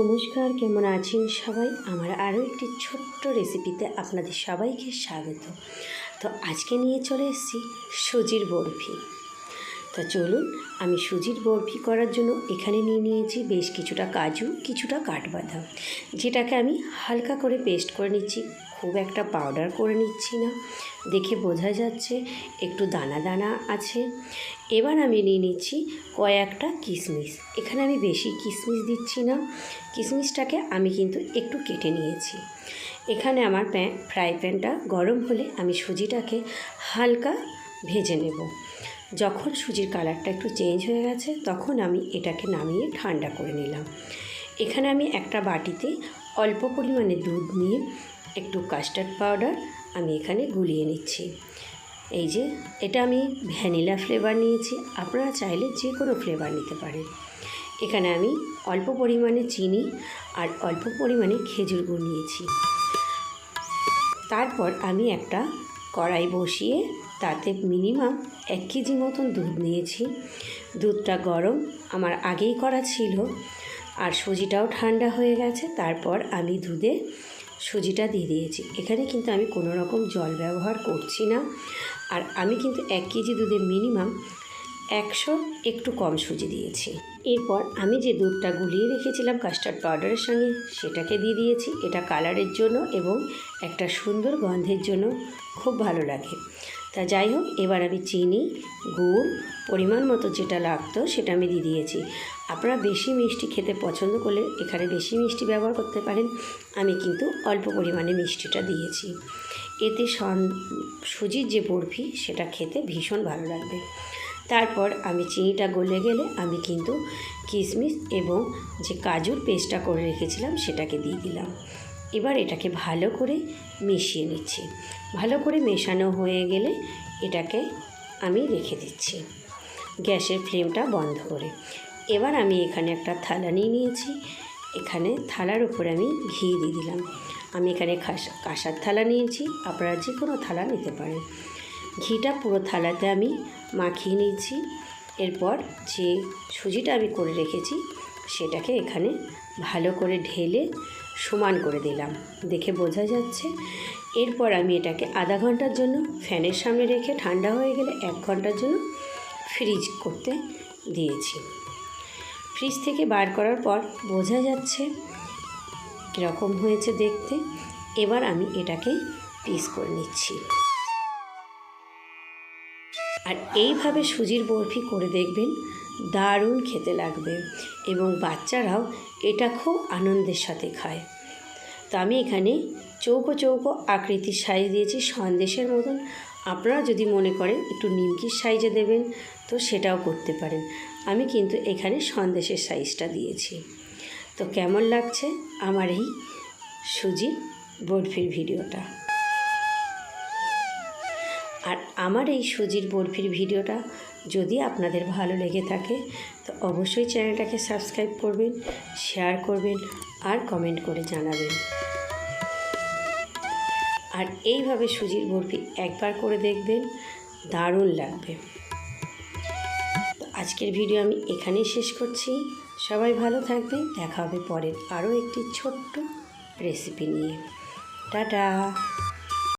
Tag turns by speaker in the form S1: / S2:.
S1: নমস্কার, কেমন আছেন সবাই? আমার আরও একটি ছোট্ট রেসিপিতে আপনাদের সবাইকে স্বাগত। তো আজকে নিয়ে চলে এসেছি সুজির বরফি। তো চলুন, আমি সুজির বরফি করার জন্য এখানে নিয়ে নিয়েছি বেশ কিছুটা কাজু, কিছুটা কাঠবাদাম, যেটাকে আমি হালকা করে পেস্ট করে নিচ্ছি। খুব একটা পাউডার করে নিচ্ছি না। দেখে বোঝা যাচ্ছে একটু দানা দানা আছে। এবার আমি নিয়ে নিচ্ছি কয়েকটা কিশমিশ এখানে আমি বেশি কিশমিশ দিচ্ছি না। কিশমিশটাকে আমি কিন্তু একটু কেটে নিয়েছি। এখানে আমার প্যান ফ্রাই প্যানটা গরম হলে আমি সুজিটাকে হালকা ভেজে নেব। যখন সুজির কালারটা একটু চেঞ্জ হয়ে গেছে, তখন আমি এটাকে নামিয়ে ঠান্ডা করে নিলাম। এখানে আমি একটা বাটিতে অল্প পরিমাণে দুধ নিয়ে একটু কাস্টার্ড পাউডার আমি এখানে গুলিয়ে নিচ্ছি। এই যে, এটা আমি ভ্যানিলা ফ্লেভার নিয়েছি, আপনারা চাইলে যে কোনো ফ্লেভার নিতে পারেন। এখানে আমি অল্প পরিমাণে চিনি আর অল্প পরিমাণে খেজুর গুড় নিয়েছি। তারপর আমি একটা কড়াই বসিয়ে তাতে মিনিমাম এক কেজি মতন দুধ নিয়েছি। দুধটা গরম, আমার আগেই করা ছিল। আর সুজিটাও ঠান্ডা হয়ে গেছে, তারপর আমি দুধে সুজিটা দিয়ে দিয়েছি। এখানে কিন্তু আমি কোনো রকম জল ব্যবহার করছি না। আর আমি কিন্তু এক কেজি দুধে মিনিমাম একশো একটু কম সুজি দিয়েছি। এরপর আমি যে দুধটা গুলিয়ে রেখেছিলাম কাস্টার্ড পাউডারের সঙ্গে, সেটাকে দিয়ে দিয়েছি। এটা কালারের জন্য এবং একটা সুন্দর গন্ধের জন্য খুব ভালো লাগে। তা যাই হোক, এবার আমি চিনি, গুড়, পরিমাণ মতো যেটা লাগতো সেটা আমি দিয়ে দিয়েছি। আপনারা বেশি মিষ্টি খেতে পছন্দ করলে এখানে বেশি মিষ্টি ব্যবহার করতে পারেন। আমি কিন্তু অল্প পরিমাণে মিষ্টিটা দিয়েছি। এতে সন, সুজির যে বরফি, সেটা খেতে ভীষণ ভালো লাগবে। তারপর আমি চিনিটা গলে গেলে আমি কিন্তু কিশমিশ এবং যে কাজুর পেস্টটা করে রেখেছিলাম, সেটাকে দিয়ে দিলাম। এবার এটাকে ভালো করে মিশিয়ে নিচ্ছি। ভালো করে মেশানো হয়ে গেলে এটাকে আমি রেখে দিচ্ছি। গ্যাসের ফ্লেমটা বন্ধ করে। এবার আমি এখানে একটা থালা নিয়ে নিয়েছি। এখানে থালার উপরে আমি ঘি দিয়ে দিলাম। আমি এখানে কাঁসার থালা নিয়েছি। আপনারা যে কোনো থালা নিতে পারেন। ঘিটা পুরো থালাতে আমি মাখিয়ে নিয়েছি। এরপর যে সুজিটা আমি করে রেখেছি, সেটাকে এখানে ভালো করে ঢেলে সমান করে দিলাম। দেখে বোঝা যাচ্ছে। এরপর আমি এটাকে আধা ঘণ্টার জন্য ফ্যানের সামনে রেখে ঠান্ডা হয়ে গেলে এক ঘণ্টার জন্য ফ্রিজ করতে দিয়েছি। ফ্রিজ থেকে বার করার পর বোঝা যাচ্ছে কীরকম হয়েছে দেখতে। এবার আমি এটাকে পিস করে নিচ্ছি। আর এইভাবে সুজির বরফি করে দেখবেন, দারুণ খেতে লাগবে এবং বাচ্চারাও এটা খুব আনন্দের সাথে খায়। তো আমি এখানে চৌকো চৌকো আকৃতির সাইজ দিয়েছি, সন্দেশের মতন আপনারা যদি মনে করেন একটু নিমকির সাইজে দেবেন, তো সেটাও করতে পারেন। আমি কিন্তু এখানে সন্দেশের সাইজটা দিয়েছি। তো কেমন লাগছে আমার এই সুজির বরফির ভিডিওটা? আর আমার এই সুজির বরফির ভিডিওটা যদি আপনাদের ভালো লেগে থাকে, তো অবশ্যই চ্যানেলটাকে সাবস্ক্রাইব করবেন, শেয়ার করবেন আর কমেন্ট করে জানাবেন। আর এইভাবে সুজির বরফি একবার করে দেখবেন, দারুণ লাগবে। তো আজকের ভিডিও আমি এখানেই শেষ করছি। সবাই ভালো থাকবে, দেখা হবে পরের আরও একটি ছোট্ট রেসিপি নিয়ে। টাটা!